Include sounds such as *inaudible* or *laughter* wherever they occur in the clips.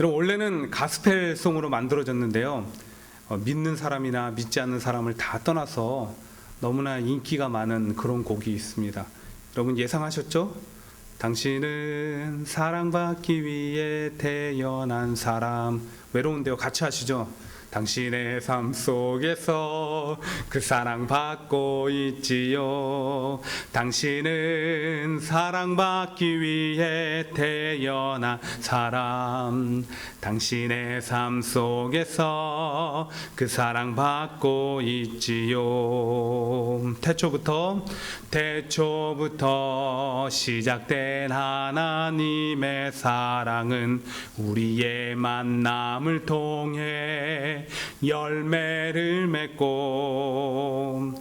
여러분 원래는 가스펠송으로 만들어졌는데요. 어, 믿는 사람이나 믿지 않는 사람을 다 떠나서 너무나 인기가 많은 그런 곡이 있습니다. 여러분 예상하셨죠? 당신은 사랑받기 위해 태어난 사람 외로운데요. 같이 하시죠. 당신의 삶 속에서 그 사랑 받고 있지요. 당신은 사랑받기 위해 태어난 사람. 당신의 삶 속에서 그 사랑 받고 있지요. 태초부터 태초부터 시작된 하나님의 사랑은 우리의 만남을 통해 열매를 맺고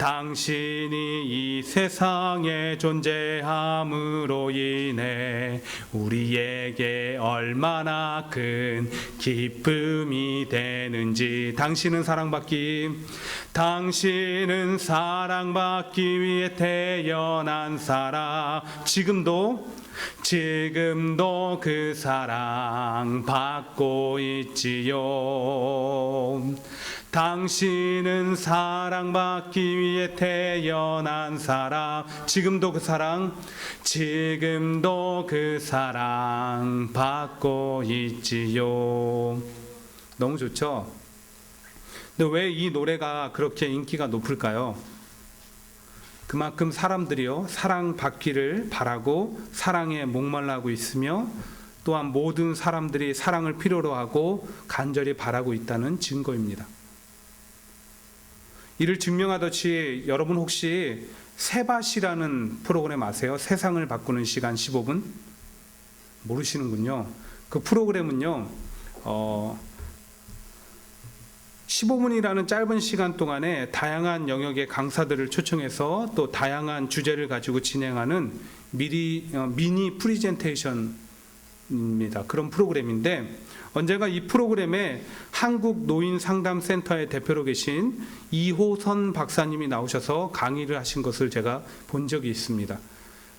당신이 이 세상에 존재함으로 인해 우리에게 얼마나 큰 기쁨이 되는지 당신은 사랑받기 당신은 사랑받기 위해 태어난 사람 지금도 지금도 그 사랑 받고 있지요. 당신은 사랑받기 위해 태어난 사람, 지금도 그 사랑, 지금도 그 사랑 받고 있지요. 너무 좋죠? 근데 왜 이 노래가 그렇게 인기가 높을까요? 그만큼 사람들이요 사랑받기를 바라고 사랑에 목말라하고 있으며 또한 모든 사람들이 사랑을 필요로 하고 간절히 바라고 있다는 증거입니다. 이를 증명하듯이 여러분 혹시 세바시라는 프로그램 아세요? 세상을 바꾸는 시간 15분 모르시는군요. 그 프로그램은요. 어, 15분이라는 짧은 시간 동안에 다양한 영역의 강사들을 초청해서 또 다양한 주제를 가지고 진행하는 미리 어, 미니 프리젠테이션입니다. 그런 프로그램인데 언젠가 이 프로그램에 한국 노인 상담 센터의 대표로 계신 이호선 박사님이 나오셔서 강의를 하신 것을 제가 본 적이 있습니다.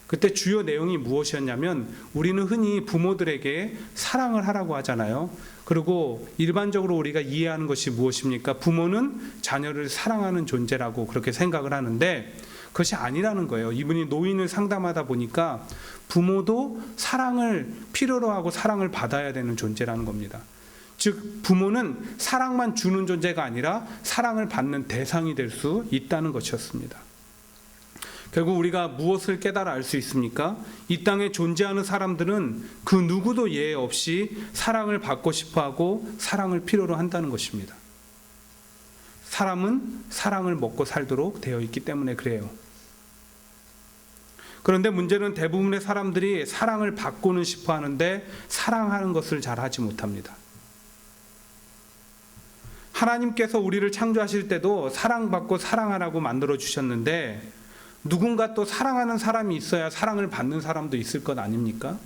그때 주요 내용이 무엇이었냐면 우리는 흔히 부모들에게 사랑을 하라고 하잖아요. 그리고 일반적으로 우리가 이해하는 것이 무엇입니까? 부모는 자녀를 사랑하는 존재라고 그렇게 생각을 하는데 그것이 아니라는 거예요. 이분이 노인을 상담하다 보니까 부모도 사랑을 필요로 하고 사랑을 받아야 되는 존재라는 겁니다. 즉 부모는 사랑만 주는 존재가 아니라 사랑을 받는 대상이 될 수 있다는 것이었습니다. 결국 우리가 무엇을 깨달아 알 수 있습니까? 이 땅에 존재하는 사람들은 그 누구도 예외 없이 사랑을 받고 싶어 하고 사랑을 필요로 한다는 것입니다. 사람은 사랑을 먹고 살도록 되어 있기 때문에 그래요. 그런데 문제는 대부분의 사람들이 사랑을 받고는 싶어 하는데 사랑하는 것을 잘 하지 못합니다. 하나님께서 우리를 창조하실 때도 사랑받고 사랑하라고 만들어 주셨는데 누군가 또 사랑하는 사람이 있어야 사랑을 받는 사람도 있을 것 아닙니까?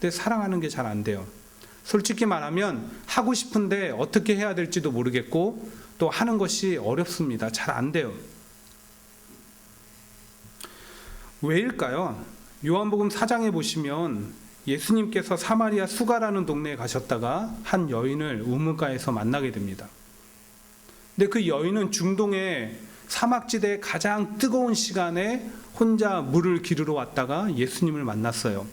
근데 사랑하는 게 잘 안 돼요. 솔직히 말하면 하고 싶은데 어떻게 해야 될지도 모르겠고 또 하는 것이 어렵습니다. 잘 안 돼요. 왜일까요? 요한복음 4장에 보시면 예수님께서 사마리아 수가라는 동네에 가셨다가 한 여인을 우물가에서 만나게 됩니다. 근데 그 여인은 중동의 사막지대의 가장 뜨거운 시간에 혼자 물을 기르러 왔다가 예수님을 만났어요.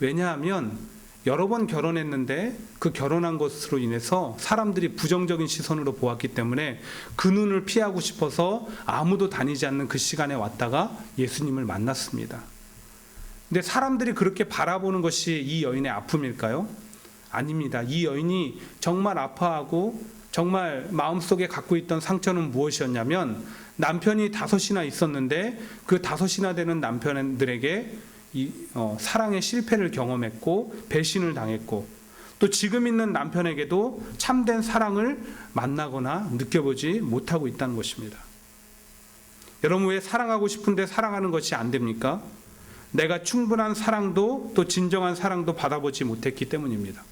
왜냐하면 여러 번 결혼했는데 그 결혼한 것으로 인해서 사람들이 부정적인 시선으로 보았기 때문에 그 눈을 피하고 싶어서 아무도 다니지 않는 그 시간에 왔다가 예수님을 만났습니다. 근데 사람들이 그렇게 바라보는 것이 이 여인의 아픔일까요? 아닙니다. 이 여인이 정말 아파하고 정말 마음속에 갖고 있던 상처는 무엇이었냐면 남편이 다섯이나 있었는데 그 다섯이나 되는 남편들에게 이, 어, 사랑의 실패를 경험했고 배신을 당했고 또 지금 있는 남편에게도 참된 사랑을 만나거나 느껴보지 못하고 있다는 것입니다. 여러분 왜 사랑하고 싶은데 사랑하는 것이 안 됩니까? 내가 충분한 사랑도 또 진정한 사랑도 받아보지 못했기 때문입니다.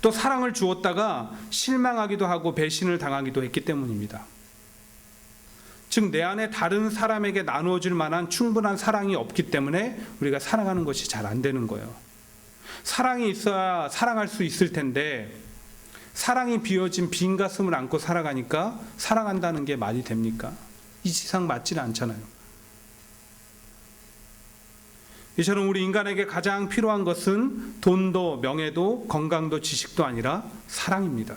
또 사랑을 주었다가 실망하기도 하고 배신을 당하기도 했기 때문입니다. 즉, 내 안에 다른 사람에게 나누어 줄 만한 충분한 사랑이 없기 때문에 우리가 사랑하는 것이 잘 안 되는 거예요. 사랑이 있어야 사랑할 수 있을 텐데 사랑이 비어진 빈 가슴을 안고 살아가니까 사랑한다는 게 말이 됩니까? 이 세상 맞지는 않잖아요. 이처럼 우리 인간에게 가장 필요한 것은 돈도 명예도 건강도 지식도 아니라 사랑입니다.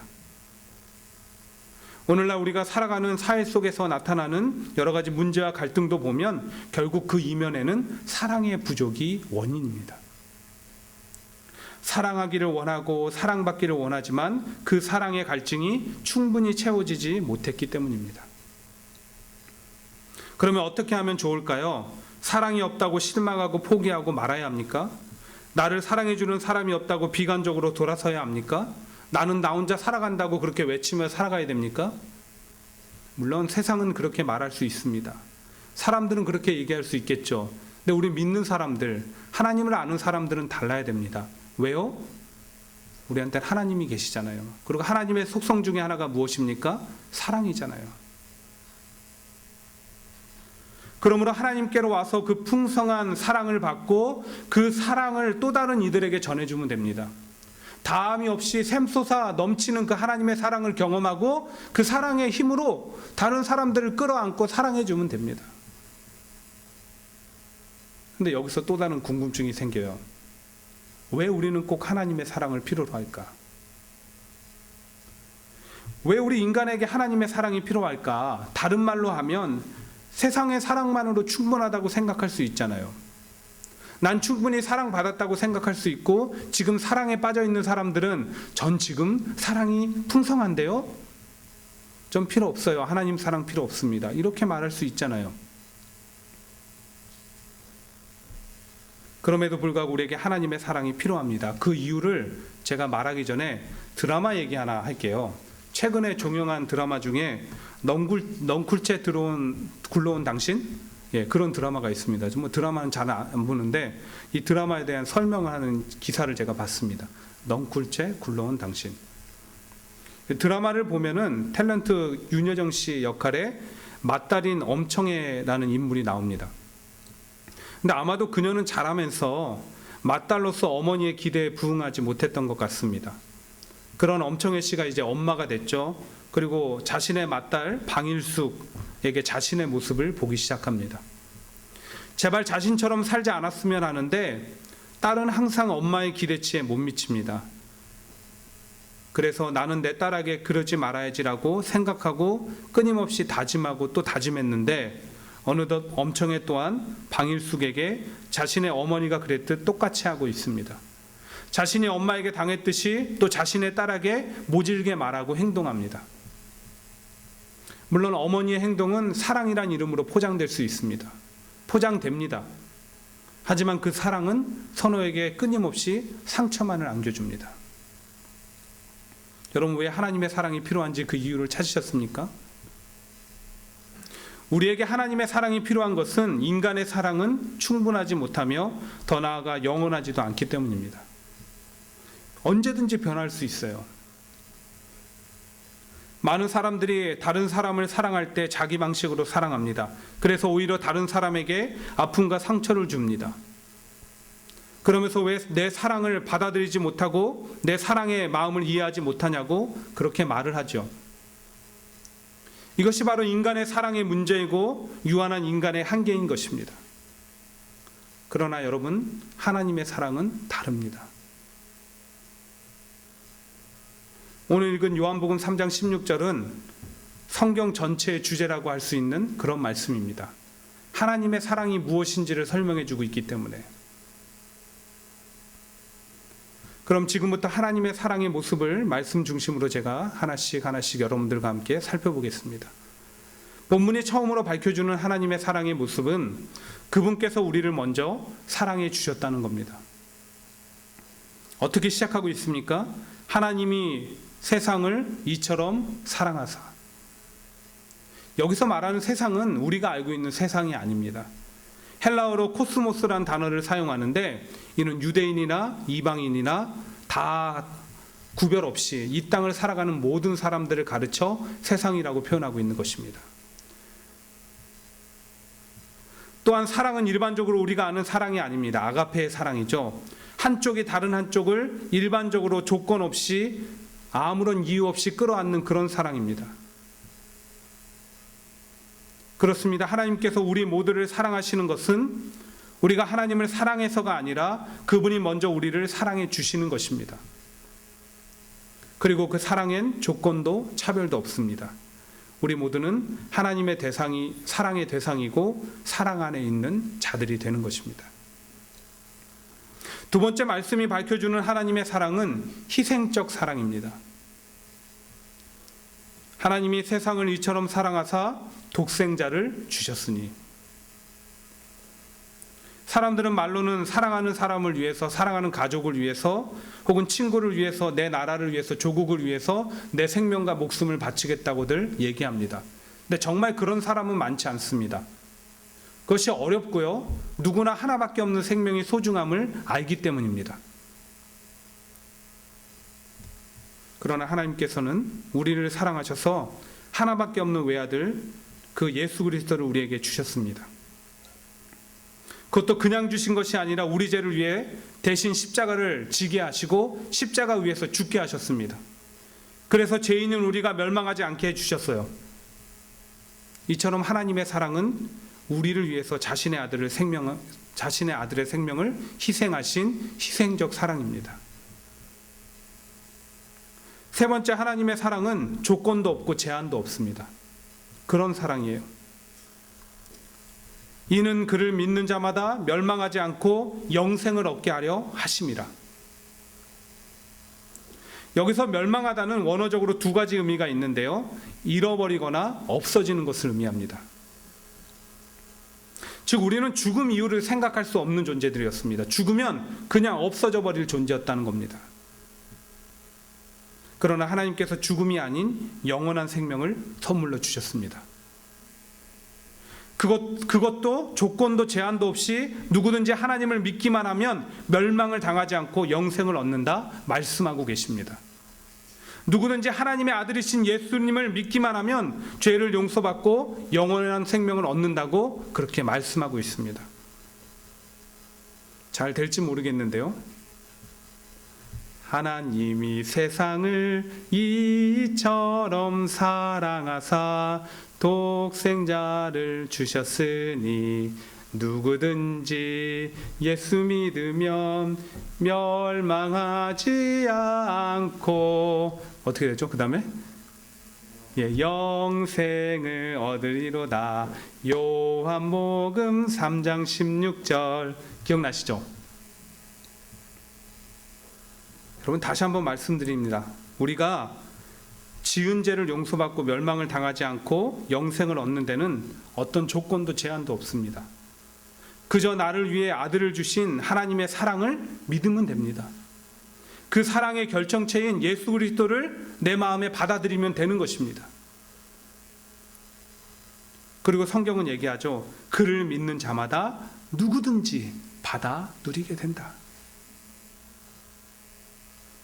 오늘날 우리가 살아가는 사회 속에서 나타나는 여러 가지 문제와 갈등도 보면 결국 그 이면에는 사랑의 부족이 원인입니다. 사랑하기를 원하고 사랑받기를 원하지만 그 사랑의 갈증이 충분히 채워지지 못했기 때문입니다. 그러면 어떻게 하면 좋을까요? 사랑이 없다고 실망하고 포기하고 말아야 합니까? 나를 사랑해주는 사람이 없다고 비관적으로 돌아서야 합니까? 나는 나 혼자 살아간다고 그렇게 외치며 살아가야 됩니까? 물론 세상은 그렇게 말할 수 있습니다. 사람들은 그렇게 얘기할 수 있겠죠. 근데 우리 믿는 사람들, 하나님을 아는 사람들은 달라야 됩니다. 왜요? 우리한테는 하나님이 계시잖아요. 그리고 하나님의 속성 중에 하나가 무엇입니까? 사랑이잖아요. 그러므로 하나님께로 와서 그 풍성한 사랑을 받고 그 사랑을 또 다른 이들에게 전해주면 됩니다. 다함이 없이 샘솟아 넘치는 그 하나님의 사랑을 경험하고 그 사랑의 힘으로 다른 사람들을 끌어안고 사랑해 주면 됩니다. 근데 여기서 또 다른 궁금증이 생겨요. 왜 우리는 꼭 하나님의 사랑을 필요로 할까? 왜 우리 인간에게 하나님의 사랑이 필요할까? 다른 말로 하면 세상의 사랑만으로 충분하다고 생각할 수 있잖아요. 난 충분히 사랑받았다고 생각할 수 있고 지금 사랑에 빠져 있는 사람들은 전 지금 사랑이 풍성한데요. 좀 필요 없어요. 하나님 사랑 필요 없습니다. 이렇게 말할 수 있잖아요. 그럼에도 불구하고 우리에게 하나님의 사랑이 필요합니다. 그 이유를 제가 말하기 전에 드라마 얘기 하나 할게요. 최근에 종영한 드라마 중에 넝굴 넝쿨째 들어온 굴러온 당신 예 그런 드라마가 있습니다. 뭐 드라마는 잘 안 보는데 이 드라마에 대한 설명을 하는 기사를 제가 봤습니다. 넝쿨째 굴러온 당신 드라마를 보면은 탤런트 윤여정 씨 역할에 맞달인 엄청애라는 인물이 나옵니다. 근데 아마도 그녀는 잘하면서 맞달로서 어머니의 기대에 부응하지 못했던 것 같습니다. 그런 엄청애 씨가 이제 엄마가 됐죠. 그리고 자신의 맏딸 방일숙 에게 자신의 모습을 보기 시작합니다. 제발 자신처럼 살지 않았으면 하는데 딸은 항상 엄마의 기대치에 못 미칩니다. 그래서 나는 내 딸에게 그러지 말아야지라고 생각하고 끊임없이 다짐하고 또 다짐했는데 어느덧 엄청애 또한 방일숙에게 자신의 어머니가 그랬듯 똑같이 하고 있습니다. 자신이 엄마에게 당했듯이 또 자신의 딸에게 모질게 말하고 행동합니다. 물론 어머니의 행동은 사랑이란 이름으로 포장될 수 있습니다. 포장됩니다. 하지만 그 사랑은 선호에게 끊임없이 상처만을 안겨줍니다. 여러분 왜 하나님의 사랑이 필요한지 그 이유를 찾으셨습니까? 우리에게 하나님의 사랑이 필요한 것은 인간의 사랑은 충분하지 못하며 더 나아가 영원하지도 않기 때문입니다. 언제든지 변할 수 있어요. 많은 사람들이 다른 사람을 사랑할 때 자기 방식으로 사랑합니다. 그래서 오히려 다른 사람에게 아픔과 상처를 줍니다. 그러면서 왜 내 사랑을 받아들이지 못하고 내 사랑의 마음을 이해하지 못하냐고 그렇게 말을 하죠. 이것이 바로 인간의 사랑의 문제이고 유한한 인간의 한계인 것입니다. 그러나 여러분, 하나님의 사랑은 다릅니다. 오늘 읽은 요한복음 3장 16절은 성경 전체의 주제라고 할 수 있는 그런 말씀입니다. 하나님의 사랑이 무엇인지를 설명해 주고 있기 때문에. 그럼 지금부터 하나님의 사랑의 모습을 말씀 중심으로 제가 하나씩 하나씩 여러분들과 함께 살펴보겠습니다. 본문이 처음으로 밝혀주는 하나님의 사랑의 모습은 그분께서 우리를 먼저 사랑해 주셨다는 겁니다. 어떻게 시작하고 있습니까? 하나님이 세상을 이처럼 사랑하사. 여기서 말하는 세상은 우리가 알고 있는 세상이 아닙니다. 헬라어로 코스모스란 단어를 사용하는데 이는 유대인이나 이방인이나 다 구별 없이 이 땅을 살아가는 모든 사람들을 가르쳐 세상이라고 표현하고 있는 것입니다. 또한 사랑은 일반적으로 우리가 아는 사랑이 아닙니다. 아가페의 사랑이죠. 한쪽이 다른 한쪽을 일반적으로 조건 없이 아무런 이유 없이 끌어안는 그런 사랑입니다. 그렇습니다. 하나님께서 우리 모두를 사랑하시는 것은 우리가 하나님을 사랑해서가 아니라 그분이 먼저 우리를 사랑해 주시는 것입니다. 그리고 그 사랑엔 조건도 차별도 없습니다. 우리 모두는 하나님의 대상이 사랑의 대상이고 사랑 안에 있는 자들이 되는 것입니다. 두 번째 말씀이 밝혀주는 하나님의 사랑은 희생적 사랑입니다. 하나님이 세상을 이처럼 사랑하사 독생자를 주셨으니 사람들은 말로는 사랑하는 사람을 위해서 사랑하는 가족을 위해서 혹은 친구를 위해서 내 나라를 위해서 조국을 위해서 내 생명과 목숨을 바치겠다고들 얘기합니다. 근데 정말 그런 사람은 많지 않습니다. 그것이 어렵고요. 누구나 하나밖에 없는 생명의 소중함을 알기 때문입니다. 그러나 하나님께서는 우리를 사랑하셔서 하나밖에 없는 외아들 그 예수 그리스도를 우리에게 주셨습니다. 그것도 그냥 주신 것이 아니라 우리 죄를 위해 대신 십자가를 지게 하시고 십자가 위에서 죽게 하셨습니다. 그래서 죄인은 우리가 멸망하지 않게 해 주셨어요. 이처럼 하나님의 사랑은 우리를 위해서 자신의 아들을 생명 자신의 아들의 생명을 희생하신 희생적 사랑입니다. 세 번째 하나님의 사랑은 조건도 없고 제한도 없습니다. 그런 사랑이에요. 이는 그를 믿는 자마다 멸망하지 않고 영생을 얻게 하려 하심이라. 여기서 멸망하다는 원어적으로 두 가지 의미가 있는데요. 잃어버리거나 없어지는 것을 의미합니다. 즉 우리는 죽음 이유를 생각할 수 없는 존재들이었습니다. 죽으면 그냥 없어져 버릴 존재였다는 겁니다. 그러나 하나님께서 죽음이 아닌 영원한 생명을 선물로 주셨습니다. 그것, 그것도 조건도 제한도 없이 누구든지 하나님을 믿기만 하면 멸망을 당하지 않고 영생을 얻는다 말씀하고 계십니다. 누구든지 하나님의 아들이신 예수님을 믿기만 하면 죄를 용서받고 영원한 생명을 얻는다고 그렇게 말씀하고 있습니다. 잘 될지 모르겠는데요. 하나님이 세상을 이처럼 사랑하사 독생자를 주셨으니 누구든지 예수 믿으면 멸망하지 않고 어떻게 되죠? 그 다음에 예, 영생을 얻으리로다. 요한복음 3장 16절 기억나시죠? 여러분 다시 한번 말씀드립니다. 우리가 지은 죄를 용서받고 멸망을 당하지 않고 영생을 얻는 데는 어떤 조건도 제한도 없습니다. 그저 나를 위해 아들을 주신 하나님의 사랑을 믿으면 됩니다. 그 사랑의 결정체인 예수 그리스도를 내 마음에 받아들이면 되는 것입니다. 그리고 성경은 얘기하죠. 그를 믿는 자마다 누구든지 받아 누리게 된다.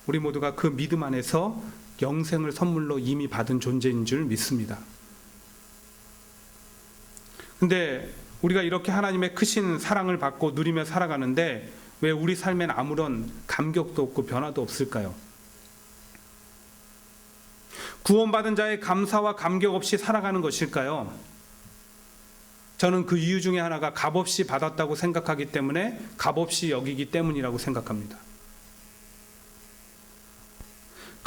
우리 모두가 그 믿음 안에서 영생을 선물로 이미 받은 존재인 줄 믿습니다. 근데 우리가 이렇게 하나님의 크신 사랑을 받고 누리며 살아가는데 왜 우리 삶엔 아무런 감격도 없고 변화도 없을까요? 구원받은 자의 감사와 감격 없이 살아가는 것일까요? 저는 그 이유 중에 하나가 값없이 받았다고 생각하기 때문에 값없이 여기기 때문이라고 생각합니다.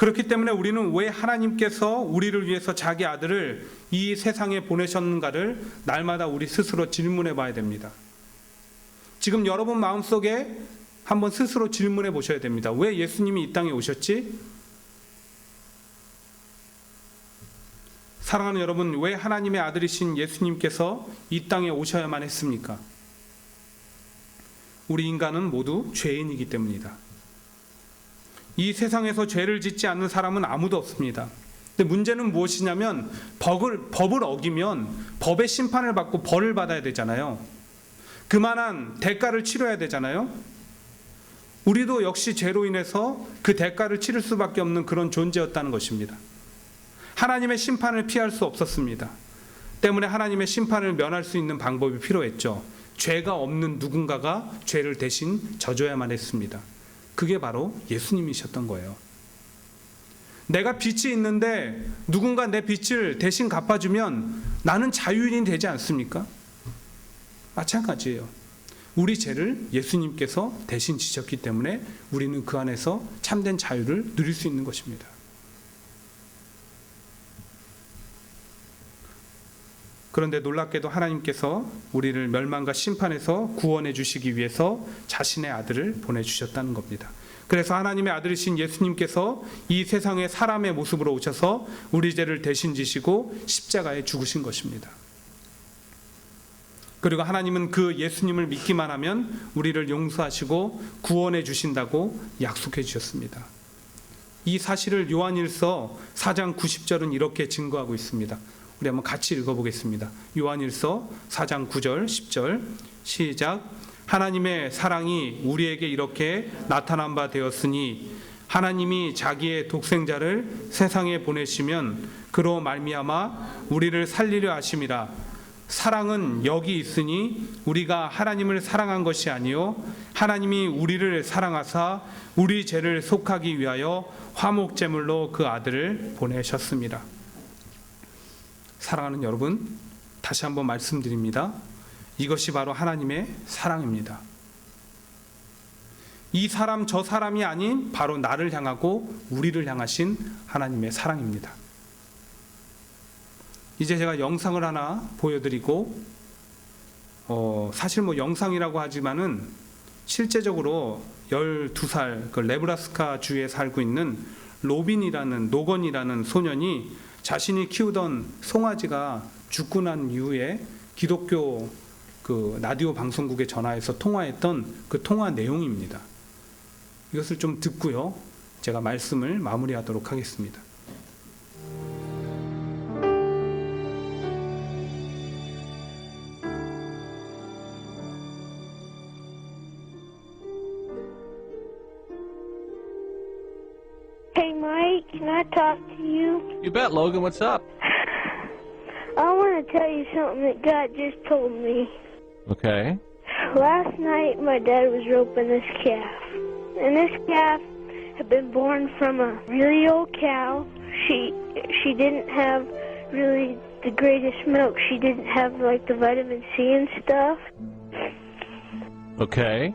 그렇기 때문에 우리는 왜 하나님께서 우리를 위해서 자기 아들을 이 세상에 보내셨는가를 날마다 우리 스스로 질문해 봐야 됩니다. 지금 여러분 마음속에 한번 스스로 질문해 보셔야 됩니다. 왜 예수님이 이 땅에 오셨지? 사랑하는 여러분, 왜 하나님의 아들이신 예수님께서 이 땅에 오셔야만 했습니까? 우리 인간은 모두 죄인이기 때문이다. 이 세상에서 죄를 짓지 않는 사람은 아무도 없습니다. 근데 문제는 무엇이냐면 법을 법을 어기면 법의 심판을 받고 벌을 받아야 되잖아요. 그만한 대가를 치러야 되잖아요. 우리도 역시 죄로 인해서 그 대가를 치를 수밖에 없는 그런 존재였다는 것입니다. 하나님의 심판을 피할 수 없었습니다. 때문에 하나님의 심판을 면할 수 있는 방법이 필요했죠. 죄가 없는 누군가가 죄를 대신 져줘야만 했습니다. 그게 바로 예수님이셨던 거예요. 내가 빚이 있는데 누군가 내 빚을 대신 갚아주면 나는 자유인이 되지 않습니까? 마찬가지예요. 우리 죄를 예수님께서 대신 지셨기 때문에 우리는 그 안에서 참된 자유를 누릴 수 있는 것입니다. 그런데 놀랍게도 하나님께서 우리를 멸망과 심판에서 구원해 주시기 위해서 자신의 아들을 보내주셨다는 겁니다. 그래서 하나님의 아들이신 예수님께서 이 세상에 사람의 모습으로 오셔서 우리 죄를 대신 지시고 십자가에 죽으신 것입니다. 그리고 하나님은 그 예수님을 믿기만 하면 우리를 용서하시고 구원해 주신다고 약속해 주셨습니다. 이 사실을 요한일서 4장 90절은 이렇게 증거하고 있습니다. 우리 한번 같이 읽어보겠습니다. 요한일서 4장 9절, 10절 시작. 하나님의 사랑이 우리에게 이렇게 나타난 바 되었으니 하나님이 자기의 독생자를 세상에 보내시면 그로 말미암아 우리를 살리려 하심이라. 사랑은 여기 있으니 우리가 하나님을 사랑한 것이 아니요 하나님이 우리를 사랑하사 우리 죄를 속하기 위하여 화목 제물로 그 아들을 보내셨습니다. 사랑하는 여러분, 다시 한번 말씀드립니다. 이것이 바로 하나님의 사랑입니다. 이 사람 저 사람이 아닌 바로 나를 향하고 우리를 향하신 하나님의 사랑입니다. 이제 제가 영상을 하나 보여드리고 어, 사실 뭐 영상이라고 하지만은 실제적으로 12살 그 레브라스카 주에 살고 있는 로빈이라는 노건이라는 소년이 자신이 키우던 송아지가 죽고 난 이후에 기독교 그 라디오 방송국에 전화해서 통화했던 그 통화 내용입니다. 이것을 좀 듣고요. 제가 말씀을 마무리하도록 하겠습니다. I talk to you? You bet, Logan. What's up? *sighs* I want to tell you something that God just told me. Okay. Last night, my dad was roping this calf. And this calf had been born from a really old cow. She she didn't have really the greatest milk. She didn't have like the vitamin C and stuff. Okay.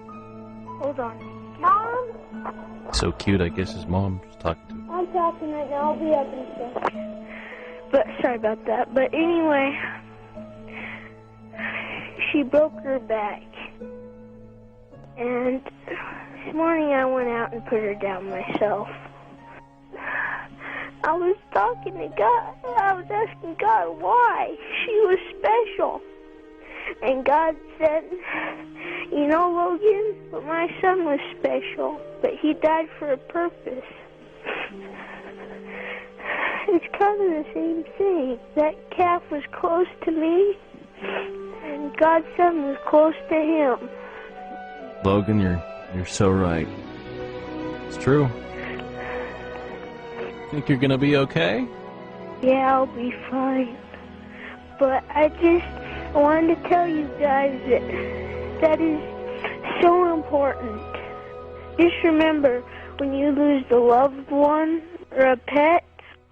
Hold on. Mom? So cute. I guess his mom's talking to. I'm talking right now. I'll be up in a second. But sorry about that. But anyway, she broke her back. And this morning I went out and put her down myself. I was talking to God. I was asking God why she was special. And God said, You know, Logan, but my son was special, but he died for a purpose. It's kind of the same thing. That calf was close to me, and God's son was close to him. Logan, you're you're so right. It's true. Think you're gonna be okay? Yeah, I'll be fine. But I just wanted to tell you guys that that is so important. Just remember, when you lose the loved one or a pet,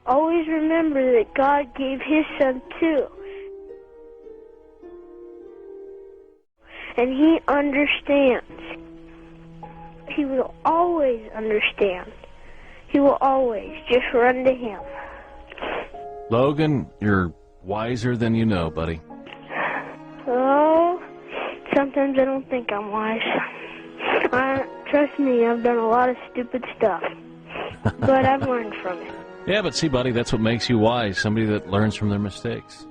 always remember that God gave His Son too. And He understands. He will always understand. He will always just run to Him. Logan, you're wiser than you know, buddy. Oh, sometimes I don't think I'm wise. I, trust me, I've done a lot of stupid stuff. but I've learned from it. Yeah, but see, buddy, that's what makes you wise. Somebody that learns from their mistakes.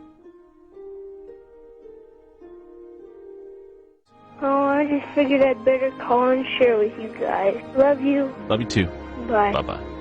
Oh, I just figured I'd better call and share with you guys. Love you. Love you too. Bye. Bye bye.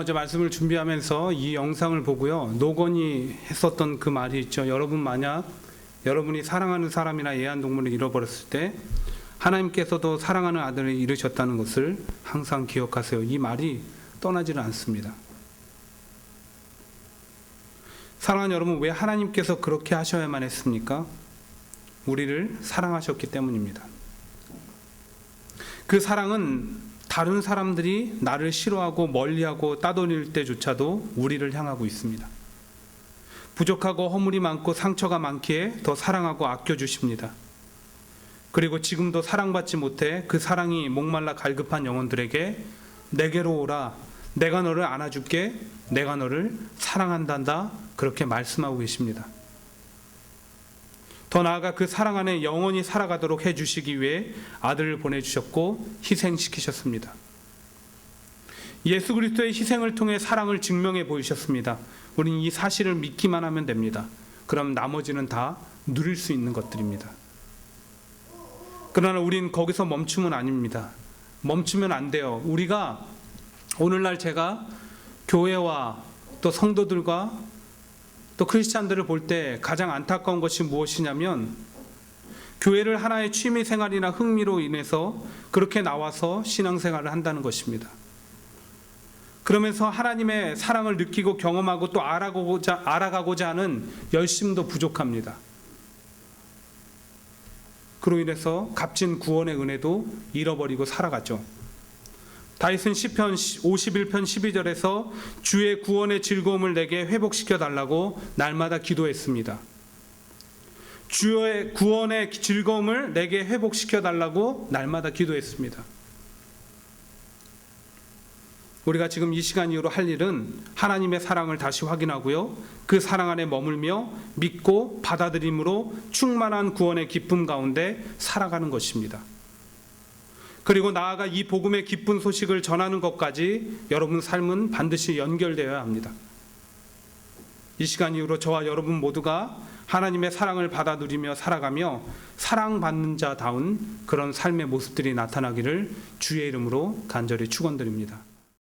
어제 말씀을 준비하면서 이 영상을 보고요. 노건이 했었던 그 말이 있죠. 여러분 만약 여러분이 사랑하는 사람이나 애완동물을 잃어버렸을 때 하나님께서도 사랑하는 아들을 잃으셨다는 것을 항상 기억하세요. 이 말이 떠나지를 않습니다. 사랑하는 여러분, 왜 하나님께서 그렇게 하셔야만 했습니까? 우리를 사랑하셨기 때문입니다. 그 사랑은 다른 사람들이 나를 싫어하고 멀리하고 따돌릴 때조차도 우리를 향하고 있습니다. 부족하고 허물이 많고 상처가 많기에 더 사랑하고 아껴주십니다. 그리고 지금도 사랑받지 못해 그 사랑이 목말라 갈급한 영혼들에게 내게로 오라. 내가 너를 안아줄게. 내가 너를 사랑한단다. 그렇게 말씀하고 계십니다. 더 나아가 그 사랑 안에 영원히 살아가도록 해주시기 위해 아들을 보내주셨고 희생시키셨습니다. 예수 그리스도의 희생을 통해 사랑을 증명해 보이셨습니다. 우리는 이 사실을 믿기만 하면 됩니다. 그럼 나머지는 다 누릴 수 있는 것들입니다. 그러나 우린 거기서 멈추면 아닙니다. 멈추면 안 돼요. 우리가 오늘날 제가 교회와 또 성도들과 또 크리스찬들을 볼 때 가장 안타까운 것이 무엇이냐면 교회를 하나의 취미 생활이나 흥미로 인해서 그렇게 나와서 신앙생활을 한다는 것입니다. 그러면서 하나님의 사랑을 느끼고 경험하고 또 알아가고자, 알아가고자 하는 열심도 부족합니다. 그로 인해서 값진 구원의 은혜도 잃어버리고 살아가죠. 다윗은 시편 51편 12절에서 주의 구원의 즐거움을 내게 회복시켜 달라고 날마다 기도했습니다. 주의 구원의 즐거움을 내게 회복시켜 달라고 날마다 기도했습니다. 우리가 지금 이 시간 이후로 할 일은 하나님의 사랑을 다시 확인하고요. 그 사랑 안에 머물며 믿고 받아들임으로 충만한 구원의 기쁨 가운데 살아가는 것입니다. 그리고 나아가 이 복음의 기쁜 소식을 전하는 것까지 여러분 삶은 반드시 연결되어야 합니다. 이 시간 이후로 저와 여러분 모두가 하나님의 사랑을 받아 누리며 살아가며 사랑받는 자다운 그런 삶의 모습들이 나타나기를 주의 이름으로 간절히 축원드립니다.